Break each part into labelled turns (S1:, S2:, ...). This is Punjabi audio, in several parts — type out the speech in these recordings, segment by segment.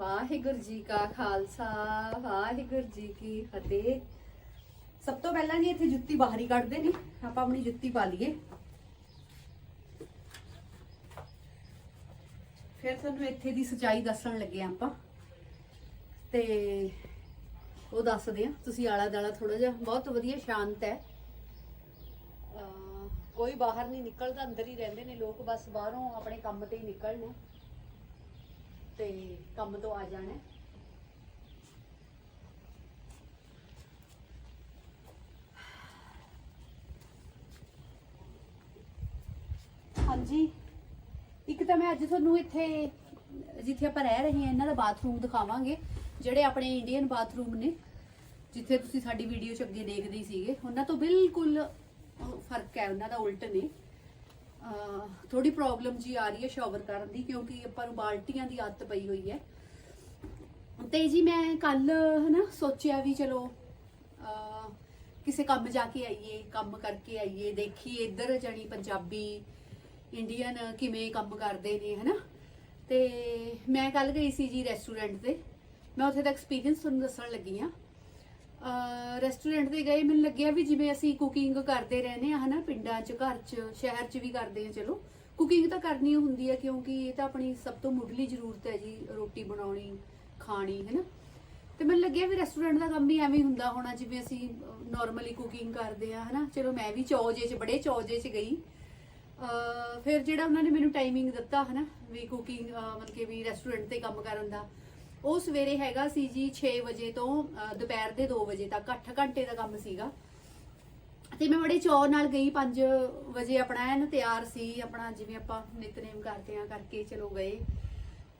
S1: ਵਾਹਿਗੁਰੂ ਜੀ ਕਾ ਖਾਲਸਾ, ਵਾਹਿਗੁਰੂ ਜੀ ਕੀ ਫਤਿਹ। ਸਭ ਤੋਂ ਪਹਿਲਾਂ ਜੀ ਇੱਥੇ ਜੁੱਤੀ ਬਾਹਰ ਕੱਢਦੇ ਨੇ, ਆਪਾਂ ਆਪਣੀ ਜੁੱਤੀ ਪਾ ਲਈਏ। ਫਿਰ ਤੁਹਾਨੂੰ ਇੱਥੇ ਦੀ ਸਚਾਈ ਦੱਸਣ ਲੱਗੇ ਆਪਾਂ। ਤੇ ਉਹ ਦੱਸਦੇ ਆ ਤੁਸੀਂ ਆਲਾ ਦਾਲਾ ਥੋੜਾ ਜਿਹਾ, ਬਹੁਤ ਵਧੀਆ ਸ਼ਾਂਤ ਹੈ। ਅਹ ਕੋਈ ਬਾਹਰ ਨਹੀਂ ਨਿਕਲਦਾ, ਅੰਦਰ ਹੀ ਰਹਿੰਦੇ ਨੇ ਲੋਕ, ਬਸ ਬਾਹਰੋਂ ਆਪਣੇ ਕੰਮ ਤੇ ਹੀ ਨਿਕਲਣਾ ਤੇ ਕੰਮ ਤੋਂ ਆ ਜਾਣਾ। ਹਾਂਜੀ। ਇੱਕ ਤਾਂ ਮੈਂ ਅੱਜ ਤੁਹਾਨੂੰ ਇੱਥੇ, ਜਿੱਥੇ ਆਪਾਂ ਰਹਿ ਰਹੇ ਹਾਂ, ਇਹਨਾਂ ਦਾ ਬਾਥਰੂਮ ਦਿਖਾਵਾਂਗੇ, ਜਿਹੜੇ ਆਪਣੇ ਇੰਡੀਅਨ ਬਾਥਰੂਮ ਨੇ, ਜਿੱਥੇ ਤੁਸੀਂ ਸਾਡੀ ਵੀਡੀਓ 'ਚ ਅੱਗੇ ਦੇਖਦੇ ਸੀਗੇ। ਉਹਨਾਂ ਤੋਂ ਬਿਲਕੁਲ ਫ਼ਰਕ ਹੈ, ਉਹਨਾਂ ਦਾ ਉਲਟ ਨੇ। ਥੋੜੀ ਪ੍ਰੋਬਲਮ ਜੀ ਆ ਰਹੀ ਹੈ ਸ਼ਾਵਰ ਕਰਨ ਦੀ ਕਿਉਂਕਿ ਆਪਾਂ ਨੂੰ ਬਾਲਟੀਆਂ ਦੀ ਆਦਤ ਪਈ ਹੋਈ ਹੈ। ਤੇ ਜੀ ਮੈਂ ਕੱਲ ਹਨਾ, ਸੋਚਿਆ ਵੀ ਚਲੋ ਕਿਸੇ ਕੰਮ ਜਾ ਕੇ ਆਈਏ, ਕੰਮ ਕਰਕੇ ਆਈਏ, ਦੇਖੀਏ ਇੱਧਰ ਜਾਣੀ ਪੰਜਾਬੀ ਇੰਡੀਅਨ ਕਿਵੇਂ ਕੰਮ ਕਰਦੇ ਨੇ, ਹਨਾ। ਤੇ ਮੈਂ ਕੱਲ ਗਈ ਸੀ ਜੀ ਰੈਸਟੋਰੈਂਟ ਤੇ। ਮੈਂ ਉੱਥੇ ਦਾ ਐਕਸਪੀਰੀਅੰਸ ਤੁਹਾਨੂੰ ਦੱਸਣ ਲੱਗੀ ਆ ਰੈਸਟੋਰੈਂਟ ਤੇ ਗਏ, ਮੈਨੂੰ ਲੱਗਿਆ ਵੀ ਜਿਵੇਂ ਅਸੀਂ ਕੁਕਿੰਗ ਕਰਦੇ ਰਹਿੰਦੇ ਆ ਹਨਾ, ਪਿੰਡਾਂ 'ਚ, ਘਰ 'ਚ, ਸ਼ਹਿਰ 'ਚ ਵੀ ਕਰਦੇ ਆ ਚਲੋ। ਕੁਕਿੰਗ ਤਾਂ ਕਰਨੀ ਹੁੰਦੀ ਹੈ ਕਿਉਂਕਿ ਇਹ ਤਾਂ ਆਪਣੀ ਸਭ ਤੋਂ ਮੁੱਢਲੀ ਜ਼ਰੂਰਤ ਹੈ ਜੀ, ਰੋਟੀ ਬਣਾਉਣੀ, ਖਾਣੀ, ਹੈਨਾ। ਤੇ ਮੈਨੂੰ ਲੱਗਿਆ ਵੀ ਰੈਸਟੋਰੈਂਟ ਦਾ ਕੰਮ ਵੀ ਐਵੇਂ ਹੁੰਦਾ ਹੋਣਾ, ਜਿਵੇਂ ਅਸੀਂ ਨਾਰਮਲੀ ਕੁਕਿੰਗ ਕਰਦੇ ਆ ਹਨਾ। ਚਲੋ, ਮੈਂ ਵੀ ਚੌਜੇ 'ਚ, ਬੜੇ ਚੌਜੇ 'ਚ ਗਈ। ਫਿਰ ਜਿਹੜਾ ਉਹਨਾਂ ਨੇ ਮੈਨੂੰ ਟਾਈਮਿੰਗ ਦਿੱਤਾ, ਹਨਾ, ਵੀ ਕੁਕਿੰਗ ਮਤਲਬ ਕਿ ਵੀ ਰੈਸਟੋਰੈਂਟ ਤੇ ਕੰਮ ਕਰਨ ਦਾ ਉਹ ਸਵੇਰੇ ਹੈਗਾ ਸੀ ਜੀ 6 ਵਜੇ ਤੋਂ ਦੁਪਹਿਰ ਦੇ 2 ਵਜੇ ਤੱਕ 8 ਘੰਟੇ ਦਾ ਕੰਮ ਸੀਗਾ। ਤੇ ਮੈਂ ਬੜੇ ਚਾਅ ਨਾਲ ਗਈ 5 ਵਜੇ ਆਪਣਾ ਐਨ ਤਿਆਰ ਸੀ, ਆਪਣਾ ਜਿਵੇਂ ਆਪਾਂ ਨਿਤਨੇਮ ਕਰਦੇ ਆ ਕਰਕੇ ਚਲੋ ਗਏ।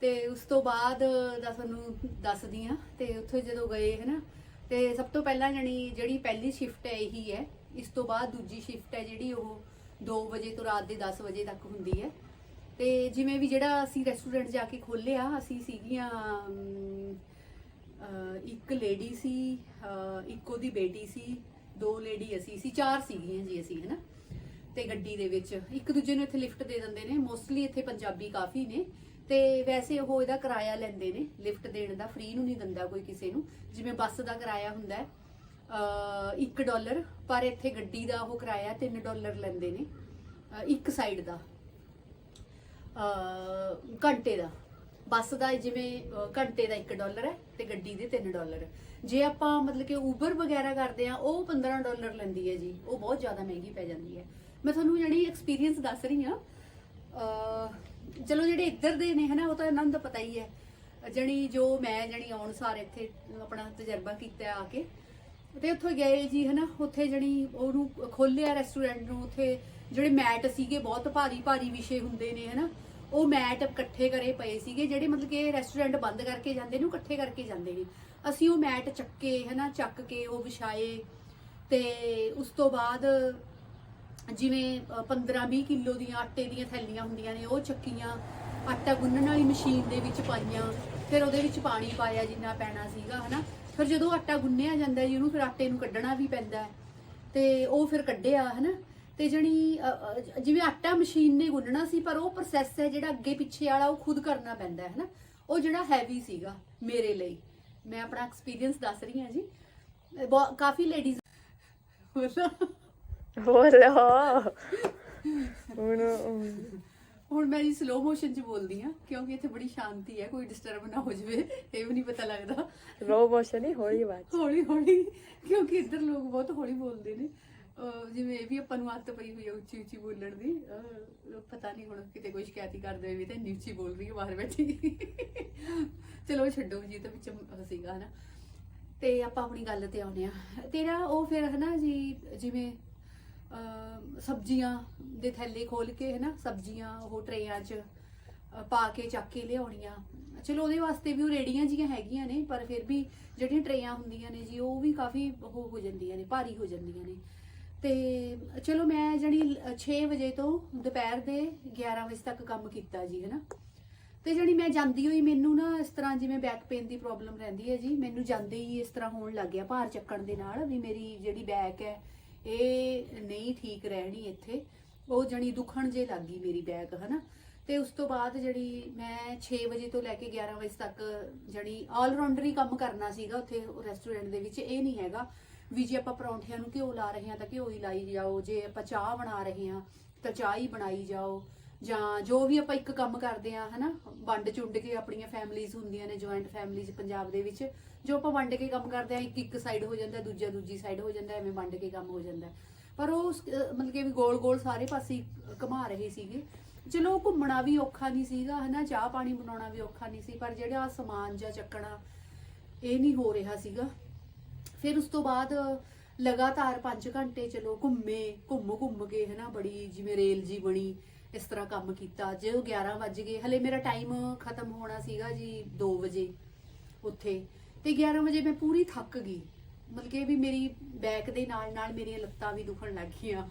S1: ਤੇ ਉਸ ਤੋਂ ਬਾਅਦ ਦਾ ਤੁਹਾਨੂੰ ਦੱਸਦੀ ਆ, ਤੇ ਉੱਥੇ ਜਦੋਂ ਗਏ, ਹਨਾ, ਤੇ ਸਭ ਤੋਂ ਪਹਿਲਾਂ ਜਣੀ ਜਿਹੜੀ ਪਹਿਲੀ ਸ਼ਿਫਟ ਹੈ ਇਹੀ ਹੈ। ਇਸ ਤੋਂ ਬਾਅਦ ਦੂਜੀ ਸ਼ਿਫਟ ਹੈ ਜਿਹੜੀ ਉਹ 2 ਵਜੇ ਤੋਂ ਰਾਤ ਦੇ 10 ਵਜੇ ਤੱਕ ਹੁੰਦੀ ਹੈ। ਤੇ ਜਿਵੇਂ ਵੀ ਜਿਹੜਾ ਅਸੀਂ ਰੈਸਟੋਰੈਂਟ ਜਾ ਕੇ ਖੋਲਿਆ ਅਸੀਂ ਸੀਗੀਆਂ ਇੱਕ ਲੇਡੀ ਸੀ ਇੱਕ ਉਹਦੀ ਬੇਟੀ ਸੀ, ਦੋ ਲੇਡੀ ਅਸੀਂ ਸੀ, ਚਾਰ ਸੀਗੀਆਂ ਜੀ ਅਸੀਂ, ਹਨਾ? ਤੇ ਗੱਡੀ ਦੇ ਵਿੱਚ, ਇੱਕ ਦੂਜੇ ਨੂੰ ਇੱਥੇ ਲਿਫਟ ਦੇ ਦਿੰਦੇ ਨੇ ਮੋਸਟਲੀ ਇੱਥੇ ਪੰਜਾਬੀ ਕਾਫੀ ਨੇ, ਤੇ ਵੈਸੇ ਉਹ ਇਹਦਾ ਕਿਰਾਇਆ ਲੈਂਦੇ ਨੇ ਲਿਫਟ ਦੇਣ ਦਾ ਫ੍ਰੀ ਨੂੰ ਨਹੀਂ ਦਿੰਦਾ ਕੋਈ ਕਿਸੇ ਨੂੰ, ਜਿਵੇਂ ਬੱਸ ਦਾ ਕਿਰਾਇਆ ਹੁੰਦਾ ਹੈ, ਅਹ 1 ਡਾਲਰ ਪਰ ਇੱਥੇ ਗੱਡੀ ਦਾ ਉਹ ਕਿਰਾਇਆ 3 ਡਾਲਰ ਲੈਂਦੇ ਨੇ ਇੱਕ ਸਾਈਡ ਦਾ। ਘੰਟੇ ਦਾ। ਬੱਸ ਦਾ ਜਿਵੇਂ ਘੰਟੇ ਦਾ 1 ਡਾਲਰ ਹੈ ਤੇ ਗੱਡੀ ਦੇ 3 ਡਾਲਰ ਜੇ ਆਪਾਂ ਮਤਲਬ ਕਿ ਉਬਰ ਵਗੈਰਾ ਕਰਦੇ ਆ ਉਹ 15 ਡਾਲਰ ਲੈਂਦੀ ਹੈ ਜੀ। ਉਹ ਬਹੁਤ ਜ਼ਿਆਦਾ ਮਹਿੰਗੀ ਪੈ ਜਾਂਦੀ ਹੈ। ਮੈਂ ਤੁਹਾਨੂੰ ਜਿਹੜੀ ਐਕਸਪੀਰੀਅੰਸ ਦੱਸ ਰਹੀ ਆ ਚਲੋ ਜਿਹੜੇ ਇੱਧਰ ਦੇ ਨੇ ਹਨਾ, ਉਹ ਤਾਂ ਇਹਨਾਂ ਨੂੰ ਤਾਂ ਪਤਾ ਹੀ ਹੈ। ਜਣੀ ਜੋ ਮੈਂ ਜਣੀ ਆਉਣ ਸਾਰ ਇੱਥੇ ਆਪਣਾ ਤਜਰਬਾ ਕੀਤਾ ਆ ਕੇ, ਤੇ ਉੱਥੇ ਗਏ ਜੀ ਹਨਾ, ਉੱਥੇ ਜਣੀ ਉਹਨੂੰ ਖੋਲਿਆ ਰੈਸਟੋਰੈਂਟ ਨੂੰ, ਉੱਥੇ ਜਿਹੜੇ ਮੈਟ ਸੀਗੇ, ਬਹੁਤ ਭਾਰੀ ਭਾਰੀ ਵਿਸ਼ੇ ਹੁੰਦੇ ਨੇ, ਹਨਾ? ਉਹ ਮੈਟ ਇਕੱਠੇ ਕਰੇ ਪਏ ਸੀਗੇ, ਜਿਹੜੇ ਮਤਲਬ ਕਿ ਰੈਸਟੋਰੈਂਟ ਬੰਦ ਕਰਕੇ ਜਾਂਦੇ ਨੇ, ਉਹ ਇਕੱਠੇ ਕਰਕੇ ਜਾਂਦੇ ਨੇ। ਅਸੀਂ ਉਹ ਮੈਟ ਚੱਕੇ, ਹਨਾ, ਚੱਕ ਕੇ ਉਹ ਵਿਛਾਏ ਤੇ ਉਸ ਤੋਂ ਬਾਅਦ ਜਿਵੇਂ 15-20 ਕਿਲੋ ਦੀਆਂ ਆਟੇ ਦੀਆਂ ਥੈਲੀਆਂ ਹੁੰਦੀਆਂ ਨੇ, ਉਹ ਚੱਕੀਆਂ, ਆਟਾ ਗੁੰਨਣ ਵਾਲੀ ਮਸ਼ੀਨ ਦੇ ਵਿੱਚ ਪਾਈਆਂ, ਫਿਰ ਉਹਦੇ ਵਿੱਚ ਪਾਣੀ ਪਾਇਆ ਜਿੰਨਾ ਪੈਣਾ ਸੀਗਾ, ਹਨਾ? ਫਿਰ ਜਦੋਂ ਆਟਾ ਗੁੰਨਿਆ ਜਾਂਦਾ ਜੀ, ਉਹਨੂੰ ਫਿਰ ਆਟੇ ਨੂੰ ਕੱਢਣਾ ਵੀ ਪੈਂਦਾ ਤੇ ਉਹ ਫਿਰ ਕੱਢਿਆ, ਹਨਾ? ਤੇ ਜਣੀ ਜਿਵੇਂ ਆਟਾ ਮਸ਼ੀਨ ਨੇ ਗੁੰਨਣਾ ਸੀ ਪਰ ਉਹ ਪ੍ਰੋਸੈਸ ਹੈ ਜਿਹੜਾ ਅੱਗੇ ਪਿੱਛੇ ਵਾਲਾ ਉਹ ਖੁਦ ਕਰਨਾ ਪੈਂਦਾ ਹੈ ਹਨਾ ਉਹ ਜਿਹੜਾ ਹੈਵੀ ਸੀਗਾ ਮੇਰੇ ਲਈ। ਮੈਂ ਆਪਣਾ ਐਕਸਪੀਰੀਅੰਸ ਦੱਸ ਰਹੀ ਹਾਂ ਜੀ। ਕਾਫੀ ਲੇਡੀਜ਼
S2: ਬੋਲੋ। ਹੁਣ
S1: ਹੁਣ ਮੈਂ ਜੀ ਸਲੋ ਮੋਸ਼ਨ 'ਚ ਬੋਲਦੀ ਆ ਕਿਉਂਕਿ ਇੱਥੇ ਬੜੀ ਸ਼ਾਂਤੀ ਹੈ ਕੋਈ ਡਿਸਟਰਬ ਨਾ ਹੋ ਜਾਵੇ। ਇਹ ਵੀ ਨਹੀਂ ਪਤਾ ਲੱਗਦਾ।
S2: ਰੋ ਮੋਸ਼ਨ ਹੀ ਹੋਈ ਬਾਤ
S1: ਹੌਲੀ ਹੌਲੀ ਕਿਉਂਕਿ ਇੱਧਰ ਲੋਕ ਬਹੁਤ ਹੌਲੀ ਬੋਲਦੇ ਨੇ। ਜਿਵੇਂ ਇਹ ਵੀ ਆਪਾਂ ਨੂੰ ਆਦਤ ਪਈ ਹੋਈ ਹੈ ਉੱਚੀ ਉੱਚੀ ਬੋਲਣ ਦੀ ਪਤਾ ਨਹੀਂ ਹੁਣ ਕਿਤੇ ਕੋਈ ਸ਼ਿਕਾਇਤ ਹੀ ਕਰਦੇ ਵੀ ਤਾਂ ਇੰਨੀ ਉੱਚੀ ਬੋਲ ਰਹੀ ਹੈ ਬਾਹਰ ਬੈਠੀ। ਚਲੋ ਛੱਡੋ ਜੀ ਤਾਂ ਵਿੱਚ ਉਹ ਸੀਗਾ ਹਨਾ। ਤੇ ਆਪਾਂ ਆਪਣੀ ਗੱਲ ਤੇ ਆਉਨੇ ਆ ਤੇਰਾ ਉਹ ਫਿਰ ਹਨਾ ਜੀ, ਜਿਵੇਂ ਸਬਜ਼ੀਆਂ ਦੇ ਥੈਲੇ ਖੋਲ ਕੇ ਹਨਾ, ਸਬਜ਼ੀਆਂ ਉਹ ਟਰੇਆਂ 'ਚ ਪਾ ਕੇ ਚੱਕ ਕੇ ਲਿਆਉਣੀਆਂ। ਚਲੋ ਉਹਦੇ ਵਾਸਤੇ ਵੀ ਉਹ ਰੇੜੀਆਂ ਜੀਆਂ ਹੈਗੀਆਂ ਨੇ, ਪਰ ਫਿਰ ਵੀ ਜਿਹੜੀਆਂ ਟਰੇਆਂ ਹੁੰਦੀਆਂ ਨੇ ਜੀ, ਉਹ ਵੀ ਕਾਫੀ ਉਹ ਹੋ ਜਾਂਦੀਆਂ ਨੇ, ਭਾਰੀ ਹੋ ਜਾਂਦੀਆਂ ਨੇ। ਤੇ ਚਲੋ ਮੈਂ ਜਿਹੜੀ 6 ਵਜੇ ਤੋਂ ਦੁਪਹਿਰ ਦੇ 11 ਵਜੇ ਤੱਕ ਕੰਮ ਕੀਤਾ ਜੀ, ਹਨਾ? ਤੇ ਜਿਹੜੀ ਮੈਂ ਜਾਂਦੀ ਹੋਈ, ਮੈਨੂੰ ਨਾ ਇਸ ਤਰ੍ਹਾਂ ਜਿਵੇਂ ਬੈਕ ਪੇਨ ਦੀ ਪ੍ਰੋਬਲਮ ਰਹਿੰਦੀ ਹੈ ਜੀ, ਮੈਨੂੰ ਜਾਂਦੇ ਹੀ ਇਸ ਤਰ੍ਹਾਂ ਹੋਣ ਲੱਗ ਗਿਆ ਭਾਰ ਚੱਕਣ ਦੇ ਨਾਲ ਵੀ ਮੇਰੀ ਜਿਹੜੀ ਬੈਕ ਹੈ, ਇਹ ਨਹੀਂ ਠੀਕ ਰਹਿਣੀ ਇੱਥੇ। ਉਹ ਜਣੀ ਦੁਖਣ ਜੇ ਲੱਗੀ ਮੇਰੀ ਬੈਕ ਹਨਾ? ਤੇ ਉਸ ਤੋਂ ਬਾਅਦ ਜਿਹੜੀ ਮੈਂ 6 ਵਜੇ ਤੋਂ ਲੈ ਕੇ 11 ਵਜੇ ਤੱਕ ਜਿਹੜੀ ਆਲ ਰਾਉਂਡਰ ਹੀ ਕੰਮ ਕਰਨਾ ਸੀਗਾ, ਉੱਥੇ ਰੈਸਟੋਰੈਂਟ ਦੇ ਵਿੱਚ ਇਹ ਨਹੀਂ ਹੈਗਾ। ਵੀ ਜੇ ਆਪਾਂ ਪਰੌਂਠਿਆਂ ਨੂੰ ਘਿਓ ਲਾ ਰਹੇ ਹਾਂ ਤਾਂ ਘਿਓ ਹੀ ਲਾਈ ਜਾਓ, ਜੇ ਆਪਾਂ ਚਾਹ ਬਣਾ ਰਹੇ ਹਾਂ ਤਾਂ ਚਾਹ ਹੀ ਬਣਾਈ ਜਾਓ, ਜਾਂ ਜੋ ਵੀ ਆਪਾਂ ਇੱਕ ਕੰਮ ਕਰਦੇ ਆ ਹਨਾ, ਵੰਡ ਚੁੰਡ ਕੇ ਆਪਣੀਆਂ ਫੈਮਲੀਆਂ ਹੁੰਦੀਆਂ ਨੇ ਜੁਆਇੰਟ ਫੈਮਲੀਜ਼ ਪੰਜਾਬ ਦੇ ਵਿੱਚ, ਜੋ ਆਪਾਂ ਵੰਡ ਕੇ ਕੰਮ ਕਰਦੇ ਆ ਇੱਕ ਇੱਕ ਸਾਈਡ ਹੋ ਜਾਂਦਾ, ਦੂਜਾ ਦੂਜੀ ਸਾਈਡ ਹੋ ਜਾਂਦਾ, ਐਵੇਂ ਵੰਡ ਕੇ ਕੰਮ ਹੋ ਜਾਂਦਾ। ਪਰ ਉਹ ਮਤਲਬ ਕਿ ਵੀ ਗੋਲ ਗੋਲ ਸਾਰੇ ਪਾਸੇ ਹੀ ਘੁਮਾ ਰਹੇ ਸੀਗੇ। ਚਲੋ ਘੁੰਮਣਾ ਵੀ ਔਖਾ ਨਹੀਂ ਸੀਗਾ, ਹਨਾ, ਚਾਹ ਪਾਣੀ ਬਣਾਉਣਾ ਵੀ ਔਖਾ ਨਹੀਂ ਸੀ, ਪਰ ਜਿਹੜਾ ਸਮਾਨ ਜਾਂ ਚੱਕਣਾ, ਇਹ ਨਹੀਂ ਹੋ ਰਿਹਾ ਸੀਗਾ। ਫਿਰ ਉਸ ਤੋਂ ਬਾਅਦ ਲਗਾਤਾਰ 5 ਘੰਟੇ ਚਲੋ ਘੁੰਮੇ, ਘੁੰਮ ਘੁੰਮ ਕੇ ਹਨਾ ਬੜੀ ਜਿਵੇਂ ਰੇਲ ਜੀ ਬਣੀ, ਇਸ ਤਰ੍ਹਾਂ ਕੰਮ ਕੀਤਾ। ਜੇ ਉਹ 11 ਵੱਜ ਗਏ। ਹਲੇ ਮੇਰਾ ਟਾਈਮ ਖਤਮ ਹੋਣਾ ਸੀਗਾ ਜੀ 2 ਵਜੇ ਉੱਥੇ। ਤੇ 11 ਵਜੇ ਮੈਂ ਪੂਰੀ ਥੱਕ ਗਈ। ਮਤਲਬ ਕਿ ਵੀ ਮੇਰੀ ਬੈਕ ਦੇ ਨਾਲ ਨਾਲ ਮੇਰੀਆਂ ਲੱਤਾਂ ਵੀ ਦੁਖਣ ਲੱਗ ਗਈਆਂ।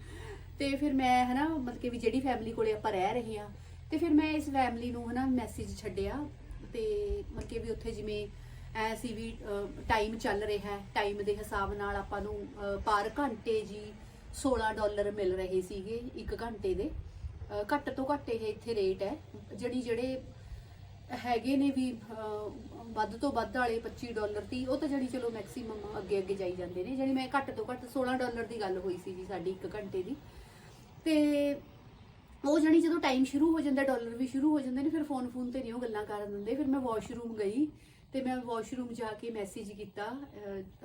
S1: ਤੇ ਫਿਰ ਮੈਂ ਹਨਾ ਮਤਲਬ ਕਿ ਵੀ ਜਿਹੜੀ ਫੈਮਿਲੀ ਕੋਲੇ ਆਪਾਂ ਰਹਿ ਰਹੇ ਹਾਂ, ਤੇ ਫਿਰ ਮੈਂ ਇਸ ਫੈਮਿਲੀ ਨੂੰ ਹਨਾ ਮੈਸੇਜ ਛੱਡਿਆ। ਤੇ ਮਤਲਬ ਕਿ ਵੀ ਉੱਥੇ ਜਿਵੇਂ ਐ ਸੀ ਵੀ ਟਾਈਮ ਚੱਲ ਰਿਹਾ ਹੈ ਟਾਈਮ ਦੇ ਹਿਸਾਬ ਨਾਲ ਆਪਾਂ ਨੂੰ ਪਰ ਘੰਟੇ ਜੀ 16 ਡਾਲਰ ਮਿਲ ਰਹੇ ਸੀਗੇ ਇੱਕ ਘੰਟੇ ਦੇ। ਘੱਟ ਤੋਂ ਘੱਟ ਇਹ ਇੱਥੇ ਰੇਟ ਹੈ ਜਿਹੜੀ, ਜਿਹੜੇ ਹੈਗੇ ਨੇ ਵੀ ਵੱਧ ਤੋਂ ਵੱਧ ਵਾਲੇ 25 ਡਾਲਰ ਦੀ ਉਹ ਤਾਂ ਜਿਹੜੀ ਚਲੋ ਮੈਕਸਿਮਮ ਅੱਗੇ ਅੱਗੇ ਜਾਈ ਜਾਂਦੇ ਨੇ। ਜਿਹੜੀ ਮੈਂ ਘੱਟ ਤੋਂ ਘੱਟ 16 ਡਾਲਰ ਦੀ ਗੱਲ ਹੋਈ ਸੀ ਜੀ ਸਾਡੀ ਇੱਕ ਘੰਟੇ ਦੀ। ਤੇ ਉਹ ਜਣੀ ਜਦੋਂ ਟਾਈਮ ਸ਼ੁਰੂ ਹੋ ਜਾਂਦਾ, ਡਾਲਰ ਵੀ ਸ਼ੁਰੂ ਹੋ ਜਾਂਦੇ ਨੇ, ਫਿਰ ਫੋਨ ਫੋਨ ਤੇ ਨਹੀਂ ਉਹ ਗੱਲਾਂ ਕਰ ਦਿੰਦੇ। ਫਿਰ ਮੈਂ ਵਾਸ਼ਰੂਮ ਗਈ। ਤੇ ਮੈਂ ਵਾਸ਼ਰੂਮ ਜਾ ਕੇ ਮੈਸੇਜ ਕੀਤਾ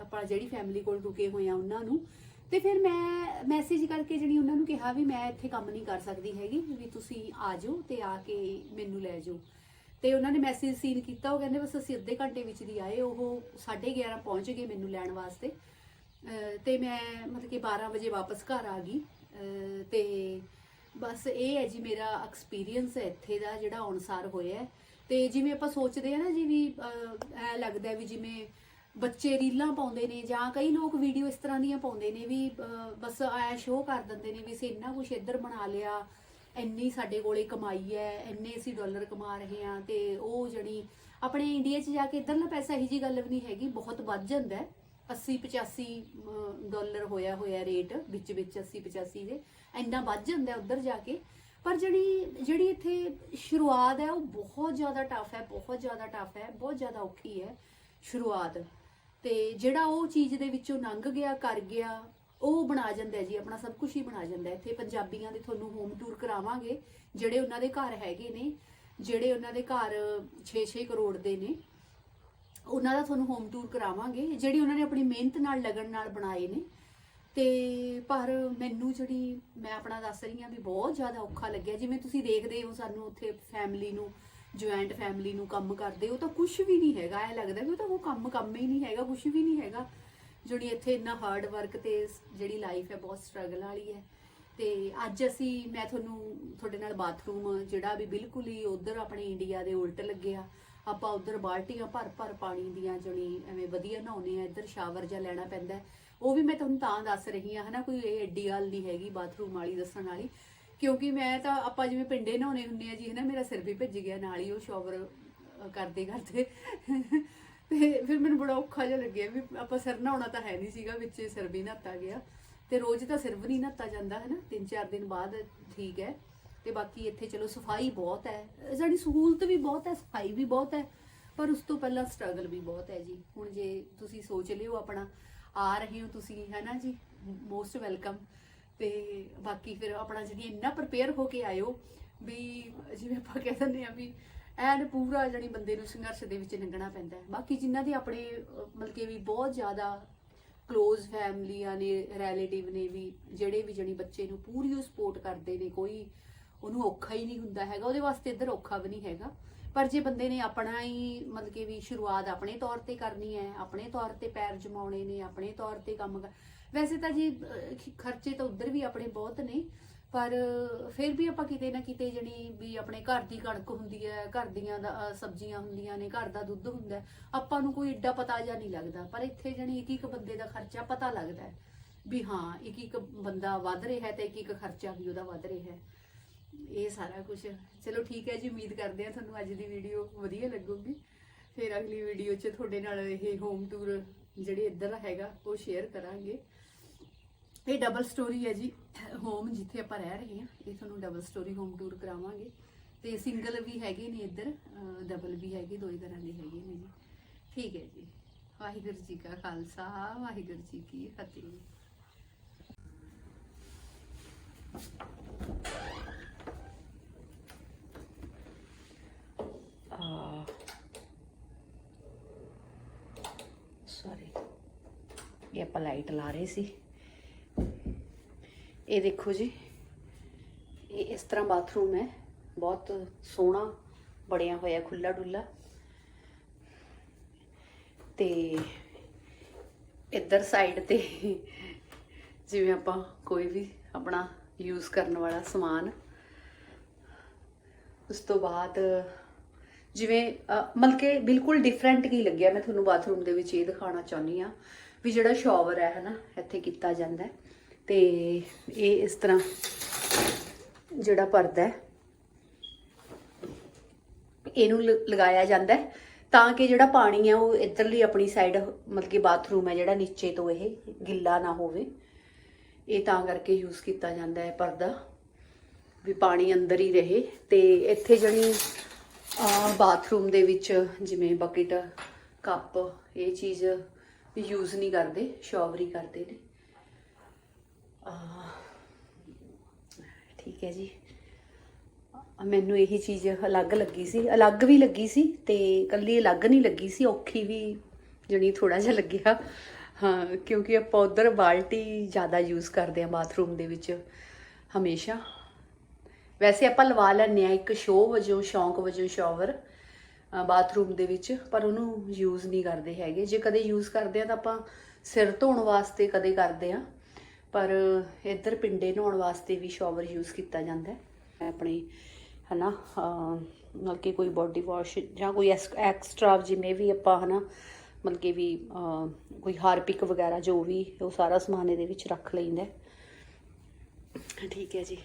S1: ਆਪਾਂ ਜਿਹੜੀ ਫੈਮਿਲੀ ਕੋਲ ਰੁਕੇ ਹੋਏ ਆ ਉਹਨਾਂ ਨੂੰ। ਤੇ ਫਿਰ ਮੈਂ ਮੈਸੇਜ ਕਰਕੇ ਜਿਹੜੀ ਉਹਨਾਂ ਨੂੰ ਕਿਹਾ ਵੀ ਮੈਂ ਇੱਥੇ ਕੰਮ ਨਹੀਂ ਕਰ ਸਕਦੀ ਹੈਗੀ, ਵੀ ਤੁਸੀਂ ਆ ਜਾਓ ਤੇ ਆ ਕੇ ਮੈਨੂੰ ਲੈ ਜਾਓ। ਤੇ ਉਹਨਾਂ ਨੇ ਮੈਸੇਜ ਸੀਨ ਕੀਤਾ, ਉਹ ਕਹਿੰਦੇ ਬਸ ਅਸੀਂ ਅੱਧੇ ਘੰਟੇ ਵਿੱਚ ਦੀ ਆਏ, ਉਹ 11:30 ਪਹੁੰਚ ਗਏ ਮੈਨੂੰ ਲੈਣ ਵਾਸਤੇ। ਅਹ, ਤੇ ਮੈਂ ਮਤਲਬ ਕਿ 12 ਵਜੇ ਵਾਪਸ ਘਰ ਆ ਗਈ। ਅਹ, ਤੇ ਬਸ ਇਹ ਹੈ ਜੀ ਮੇਰਾ ਐਕਸਪੀਰੀਅੰਸ ਇੱਥੇ ਦਾ ਜਿਹੜਾ ਅਨੁਸਾਰ ਹੋਇਆ ਹੈ। ਤੇ ਜਿਵੇਂ ਆਪਾਂ ਸੋਚਦੇ ਆ ਨਾ ਜੀ ਵੀ ਐ ਲੱਗਦਾ ਵੀ ਜਿਵੇਂ ਬੱਚੇ ਰੀਲਾਂ ਪਾਉਂਦੇ ਨੇ ਜਾਂ ਕਈ ਲੋਕ ਵੀਡੀਓ ਇਸ ਤਰ੍ਹਾਂ ਦੀਆਂ ਪਾਉਂਦੇ ਨੇ ਵੀ ਬਸ ਐ ਸ਼ੋਅ ਕਰ ਦਿੰਦੇ ਨੇ ਵੀ ਅਸੀਂ ਇੰਨਾ ਕੁਝ ਇੱਧਰ ਬਣਾ ਲਿਆ, ਇੰਨੀ ਸਾਡੇ ਕੋਲੇ ਕਮਾਈ ਹੈ, ਇੰਨੇ ਅਸੀਂ ਡਾਲਰ ਕਮਾ ਰਹੇ ਹਾਂ ਤੇ ਉਹ ਜਿਹੜੀ ਆਪਣੇ ਇੰਡੀਆ 'ਚ ਜਾ ਕੇ ਇੱਧਰਲਾ ਪੈਸਾ ਇਹੀ ਜੀ ਗੱਲ ਵੀ ਨਹੀਂ ਹੈਗੀ, ਬਹੁਤ ਵੱਧ ਜਾਂਦਾ ਹੈ। 80 85 ਡਾਲਰ ਹੋਇਆ ਹੋਇਆ ਰੇਟ ਵਿੱਚ ਵਿੱਚ 80 85 ਦੇ, ਇੰਨਾ ਵੱਧ ਜਾਂਦਾ ਹੈ ਉੱਧਰ ਜਾ ਕੇ। ਪਰ ਜਿਹੜੀ ਜਿਹੜੀ ਇੱਥੇ ਸ਼ੁਰੂਆਤ ਹੈ, ਉਹ ਬਹੁਤ ਜ਼ਿਆਦਾ ਟਫ ਹੈ, ਬਹੁਤ ਜ਼ਿਆਦਾ ਟਫ ਹੈ, ਬਹੁਤ ਜ਼ਿਆਦਾ ਔਖੀ ਹੈ ਸ਼ੁਰੂਆਤ। ਤੇ ਜਿਹੜਾ ਉਹ ਚੀਜ਼ ਦੇ ਵਿੱਚੋਂ ਲੰਘ ਗਿਆ, ਕਰ ਗਿਆ, ਉਹ ਬਣਾ ਜਾਂਦਾ ਜੀ, ਆਪਣਾ ਸਭ ਕੁਝ ਹੀ ਬਣਾ ਜਾਂਦਾ ਇੱਥੇ ਪੰਜਾਬੀਆਂ ਦੇ ਤੁਹਾਨੂੰ ਹੋਮ ਟੂਰ ਕਰਾਵਾਂਗੇ, ਜਿਹੜੇ ਉਹਨਾਂ ਦੇ ਘਰ ਹੈਗੇ ਨੇ, ਜਿਹੜੇ ਉਹਨਾਂ ਦੇ ਘਰ 6-6 ਕਰੋੜ ਦੇ ਨੇ, ਉਹਨਾਂ ਦਾ ਤੁਹਾਨੂੰ ਹੋਮ ਟੂਰ ਕਰਾਵਾਂਗੇ, ਜਿਹੜੀ ਉਹਨਾਂ ਨੇ ਆਪਣੀ ਮਿਹਨਤ ਨਾਲ, ਲਗਨ ਨਾਲ ਬਣਾਏ ਨੇ। ਤੇ ਪਰ ਮੈਨੂੰ ਜਿਹੜੀ ਮੈਂ ਆਪਣਾ ਦੱਸ ਰਹੀ ਹਾਂ ਵੀ ਬਹੁਤ ਜ਼ਿਆਦਾ ਔਖਾ ਲੱਗਿਆ। ਜਿਵੇਂ ਤੁਸੀਂ ਦੇਖਦੇ ਹੋ ਸਾਨੂੰ ਉੱਥੇ ਫੈਮਿਲੀ ਨੂੰ ਜੁਆਇੰਟ ਫੈਮਿਲੀ ਨੂੰ ਕੰਮ ਕਰਦੇ, ਉਹ ਤਾਂ ਕੁਝ ਵੀ ਨਹੀਂ ਹੈਗਾ। ਐ ਲੱਗਦਾ ਵੀ ਉਹ ਤਾਂ ਉਹ ਕੰਮ ਕੰਮ ਹੀ ਨਹੀਂ ਹੈਗਾ ਕੁਝ ਵੀ ਨਹੀਂ ਹੈਗਾ। ਜਿਹੜੀ ਇੱਥੇ ਇੰਨਾ ਹਾਰਡ ਵਰਕ ਤੇ ਜਿਹੜੀ ਲਾਈਫ ਹੈ, ਬਹੁਤ ਸਟਰਗਲ ਵਾਲੀ ਹੈ। ਤੇ ਅੱਜ ਅਸੀਂ, ਮੈਂ ਤੁਹਾਨੂੰ ਤੁਹਾਡੇ ਨਾਲ ਬਾਥਰੂਮ ਜਿਹੜਾ ਵੀ ਬਿਲਕੁਲ ਹੀ ਉਧਰ ਆਪਣੇ ਇੰਡੀਆ ਦੇ ਉਲਟ ਲੱਗਿਆ। ਆਪਾਂ ਉਧਰ ਬਾਲਟੀਆਂ ਭਰ ਭਰ ਪਾਣੀ ਦੀਆਂ ਜਣੀ ਐਵੇਂ ਵਧੀਆ ਨਹਾਉਨੇ ਆ ਇੱਧਰ ਸ਼ਾਵਰ ਜਾਂ ਲੈਣਾ ਪੈਂਦਾ ਉਹ ਵੀ ਮੈਂ ਤੁਹਾਨੂੰ ਤਾਂ ਦੱਸ ਰਹੀ ਹਾਂ, ਹਨਾ, ਕੋਈ ਇਹ ਐਡੀ ਗੱਲ ਨਹੀਂ ਹੈਗੀ ਬਾਥਰੂਮ ਵਾਲੀ ਦੱਸਣ ਵਾਲੀ। ਕਿਉਂਕਿ ਮੈਂ ਤਾਂ ਆਪਾਂ ਜਿਵੇਂ ਪਿੰਡੇ ਨਹਾਉਣੇ ਹੁੰਦੇ ਆ ਜੀ, ਹਨਾ, ਮੇਰਾ ਸਿਰ ਵੀ ਭਿੱਜ ਗਿਆ, ਨਾਲ ਹੀ ਉਹ ਸ਼ਾਵਰ ਕਰਦੇ ਕਰਦੇ। ਤੇ ਫਿਰ ਮੈਨੂੰ ਬੜਾ ਔਖਾ ਜਿਹਾ ਲੱਗਿਆ ਵੀ ਆਪਾਂ ਸਿਰ ਨਹਾਉਣਾ ਤਾਂ ਹੈ ਨਹੀਂ ਸੀਗਾ, ਵਿੱਚ ਸਿਰ ਵੀ ਨਹਾਤਾ ਗਿਆ। ਤੇ ਰੋਜ਼ ਤਾਂ ਸਿਰ ਵੀ ਨਹੀਂ ਨਹਾਤਾ ਜਾਂਦਾ ਹੈ ਨਾ ਤਿੰਨ ਚਾਰ ਦਿਨ ਬਾਅਦ ਠੀਕ ਹੈ। ਤੇ ਬਾਕੀ ਇੱਥੇ ਚਲੋ ਸਫ਼ਾਈ ਬਹੁਤ ਹੈ। ਸਾਡੀ ਸਹੂਲਤ ਵੀ ਬਹੁਤ ਹੈ, ਸਫ਼ਾਈ ਵੀ ਬਹੁਤ ਹੈ, ਪਰ ਉਸ ਤੋਂ ਪਹਿਲਾਂ ਸਟਰਗਲ ਵੀ ਬਹੁਤ ਹੈ ਜੀ। ਹੁਣ ਜੇ ਤੁਸੀਂ ਸੋਚ ਲਿਓ ਆਪਣਾ, ਆ ਰਹੇ ਹੋ ਤੁਸੀਂ ਹੈ ਨਾ ਜੀ? ਮੋਸਟ ਵੈਲਕਮ ਤੇ ਬਾਕੀ ਫਿਰ ਆਪਣਾ ਜਿਹੜੀ ਇੰਨਾ ਪ੍ਰਪੇਅਰ ਹੋ ਕੇ ਆਇਓ ਵੀ ਜਿਵੇਂ ਆਪਾਂ ਕਹਿ ਦਿੰਦੇ ਆ ਵੀ ਐਨ ਪੂਰਾ ਜਿਹੜੀ ਬੰਦੇ ਨੂੰ ਸੰਘਰਸ਼ ਦੇ ਵਿੱਚ ਲੰਘਣਾ ਪੈਂਦਾ ਹੈ। ਬਾਕੀ ਜਿਨ੍ਹਾਂ ਦੇ ਆਪਣੇ, ਮਤਲਬ ਕਿ ਵੀ ਬਹੁਤ ਜ਼ਿਆਦਾ ਕਲੋਜ਼ ਫੈਮਲੀਆਂ ਨੇ ਰਿਲੇਟਿਵ ਨੇ ਵੀ, ਜਿਹੜੇ ਵੀ ਜਣੀ ਬੱਚੇ ਨੂੰ ਪੂਰੀ ਉਹ ਸਪੋਰਟ ਕਰਦੇ ਨੇ, ਕੋਈ ਉਹਨੂੰ ਔਖਾ ਹੀ ਨਹੀਂ ਹੁੰਦਾ ਹੈਗਾ, ਉਹਦੇ ਵਾਸਤੇ ਇੱਧਰ ਔਖਾ ਵੀ ਨਹੀਂ ਹੈਗਾ। ਪਰ ਜੇ ਬੰਦੇ ਨੇ ਆਪਣਾ ਹੀ ਮਤਲਬ ਕਿ ਵੀ ਸ਼ੁਰੂਆਤ ਆਪਣੇ ਤੌਰ ਤੇ ਕਰਨੀ ਹੈ, ਆਪਣੇ ਤੌਰ ਤੇ ਪੈਰ ਜਮਾਉਣੇ ਨੇ, ਆਪਣੇ ਤੌਰ ਤੇ ਕੰਮ ਕਰ ਵੈਸੇ ਤਾਂ ਜੀ ਖਰਚੇ ਤਾਂ ਉੱਧਰ ਵੀ ਆਪਣੇ ਬਹੁਤ ਨੇ, ਪਰ ਫਿਰ ਵੀ ਆਪਾਂ ਕਿਤੇ ਨਾ ਕਿਤੇ ਜਣੀ ਵੀ ਆਪਣੇ ਘਰ ਦੀ ਕਣਕ ਹੁੰਦੀ ਹੈ, ਘਰ ਦੀਆਂ ਸਬਜ਼ੀਆਂ ਹੁੰਦੀਆਂ ਨੇ, ਘਰ ਦਾ ਦੁੱਧ ਹੁੰਦਾ ਆਪਾਂ ਨੂੰ ਕੋਈ ਏਡਾ ਪਤਾ ਜਾਂ ਨਹੀਂ ਲੱਗਦਾ। ਪਰ ਇੱਥੇ ਜਣੀ ਇੱਕ ਇੱਕ ਬੰਦੇ ਦਾ ਖਰਚਾ ਪਤਾ ਲੱਗਦਾ ਵੀ ਹਾਂ, ਇੱਕ ਇੱਕ ਬੰਦਾ ਵੱਧ ਰਿਹਾ ਹੈ ਤੇ ਇੱਕ ਇੱਕ ਖਰਚਾ ਵੀ ਉਹਦਾ ਵੱਧ ਰਿਹਾ ਹੈ। ਇਹ ਸਾਰਾ ਕੁਝ ਚਲੋ ਠੀਕ ਹੈ ਜੀ, ਉਮੀਦ ਕਰਦੇ ਹਾਂ ਤੁਹਾਨੂੰ ਅੱਜ ਦੀ ਵੀਡੀਓ ਵਧੀਆ ਲੱਗੂਗੀ। ਫਿਰ ਅਗਲੀ ਵੀਡੀਓ 'ਚ ਤੁਹਾਡੇ ਨਾਲ ਇਹ ਹੋਮ ਟੂਰ ਜਿਹੜੇ ਇੱਧਰ ਦਾ ਹੈਗਾ, ਉਹ ਸ਼ੇਅਰ ਕਰਾਂਗੇ। ਇਹ ਡਬਲ ਸਟੋਰੀ ਹੈ ਜੀ ਹੋਮ ਜਿੱਥੇ ਆਪਾਂ ਰਹਿ ਰਹੇ ਹਾਂ, ਇਹ ਤੁਹਾਨੂੰ ਡਬਲ ਸਟੋਰੀ ਹੋਮ ਟੂਰ ਕਰਾਵਾਂਗੇ। ਤੇ ਸਿੰਗਲ ਵੀ ਹੈਗੇ ਨੇ ਇੱਧਰ ਡਬਲ ਵੀ ਹੈਗੇ, ਦੋ ਹੀ ਤਰ੍ਹਾਂ ਦੇ ਹੈਗੇ ਨੇ ਜੀ। ਠੀਕ ਹੈ ਜੀ। ਵਾਹਿਗੁਰੂ ਜੀ ਕਾ ਖਾਲਸਾ, ਵਾਹਿਗੁਰੂ ਜੀ ਕੀ ਫਤਿਹ। ਸੌਰੀ ਇਹ ਆਪਾਂ ਲਾਈਟ ਲਾ ਰਹੇ ਸੀ। ਇਹ ਦੇਖੋ ਜੀ, ਇਹ ਇਸ ਤਰ੍ਹਾਂ ਬਾਥਰੂਮ ਹੈ। ਬਹੁਤ ਸੋਹਣਾ ਬਣਿਆ ਹੋਇਆ ਖੁੱਲਾ ਡੁੱਲਾ ਤੇ ਇੱਧਰ ਸਾਈਡ ਤੇ ਜਿਵੇਂ ਆਪਾਂ ਕੋਈ ਵੀ ਆਪਣਾ ਯੂਜ਼ ਕਰਨ ਵਾਲਾ ਸਮਾਨ, ਉਸ ਤੋਂ ਬਾਅਦ ਜਿਵੇਂ ਅ, ਮਤਲਬ ਕਿ ਬਿਲਕੁਲ ਡਿਫਰੈਂਟ ਕੀ ਲੱਗਿਆ। ਮੈਂ ਤੁਹਾਨੂੰ ਬਾਥਰੂਮ ਦੇ ਵਿੱਚ ਇਹ ਦਿਖਾਉਣਾ ਚਾਹੁੰਦੀ ਆ ਵੀ ਜਿਹੜਾ ਸ਼ਾਵਰ ਹੈ ਹਨਾ ਇੱਥੇ ਕੀਤਾ ਜਾਂਦਾ ਹੈ। ਤੇ ਇਹ ਇਸ ਤਰ੍ਹਾਂ ਜਿਹੜਾ ਪਰਦਾ ਹੈ ਇਹਨੂੰ ਲ- ਲਗਾਇਆ ਜਾਂਦਾ ਹੈ ਤਾਂ ਕਿ ਜਿਹੜਾ ਪਾਣੀ ਹੈ ਉਹ ਇੱਧਰਲੀ ਆਪਣੀ ਸਾਈਡ ਮਤਲਬ ਕਿ ਬਾਥਰੂਮ ਹੈ ਜਿਹੜਾ ਨੀਚੇ ਤੋਂ ਇਹ ਗਿੱਲਾ ਨਾ ਹੋਵੇ। ਇਹ ਤਾਂ ਕਰਕੇ ਯੂਜ਼ ਕੀਤਾ ਜਾਂਦਾ ਹੈ ਪਰਦਾ ਵੀ ਪਾਣੀ ਅੰਦਰ ਹੀ ਰਹੇ। ਤੇ ਇੱਥੇ ਜਿਹੜੀ ਬਾਥਰੂਮ ਦੇ ਵਿੱਚ ਜਿਵੇਂ ਬਕਟ ਕੱਪ ਇਹ ਚੀਜ਼ ਯੂਜ਼ ਨਹੀਂ ਕਰਦੇ ਸ਼ਾਵਰੀ ਕਰਦੇ ਨੇ। ਠੀਕ ਹੈ ਜੀ। ਮੈਨੂੰ ਇਹੀ ਚੀਜ਼ ਅਲੱਗ ਲੱਗੀ ਸੀ। ਅਲੱਗ ਵੀ ਲੱਗੀ ਸੀ ਤੇ ਕੱਲੀ ਅਲੱਗ ਨਹੀਂ ਲੱਗੀ ਸੀ, ਔਖੀ ਵੀ ਜਣੀ ਥੋੜਾ ਜਿਹਾ ਲੱਗਿਆ। ਹਾਂ, ਕਿਉਂਕਿ ਆਪਾਂ ਉਧਰ ਬਾਲਟੀ ਜ਼ਿਆਦਾ ਯੂਜ਼ ਕਰਦੇ ਆ ਬਾਥਰੂਮ ਦੇ ਵਿੱਚ, ਹਮੇਸ਼ਾ। ਵੈਸੇ ਆਪਾਂ ਲਵਾ ਲੈਂਦੇ ਆ ਇੱਕ ਸ਼ੋਅ ਵਜੋਂ ਸ਼ੌਂਕ ਵਜੋਂ ਸ਼ਾਵਰ ਬਾਥਰੂਮ ਦੇ ਵਿੱਚ ਪਰ ਉਹਨੂੰ ਯੂਜ਼ ਨਹੀਂ ਕਰਦੇ ਹੈਗੇ। ਜੇ ਕਦੇ ਯੂਜ਼ ਕਰਦੇ ਆ ਤਾਂ ਆਪਾਂ ਸਿਰ ਧੋਣ ਵਾਸਤੇ ਕਦੇ ਕਰਦੇ ਆ ਪਰ ਇੱਧਰ ਪਿੰਡੇ ਨਹਾਉਣ ਵਾਸਤੇ ਵੀ ਸ਼ਾਵਰ ਯੂਜ਼ ਕੀਤਾ ਜਾਂਦਾ ਹੈ। ਆਪਣੇ ਹਨਾ ਅਹ, ਮਤਲਬ ਕਿ ਕੋਈ ਬਾਡੀ ਵਾਸ਼ ਜਾਂ ਕੋਈ ਐਕਸਟਰਾ ਜਿਵੇਂ ਵੀ ਆਪਾਂ ਹਨਾ ਮਤਲਬ ਕਿ ਵੀ ਕੋਈ ਹਾਰਪਿਕ ਵਗੈਰਾ ਜੋ ਵੀ ਉਹ ਸਾਰਾ ਸਮਾਨ ਇਹਦੇ ਵਿੱਚ ਰੱਖ ਲੈਂਦਾ ਠੀਕ ਹੈ ਜੀ।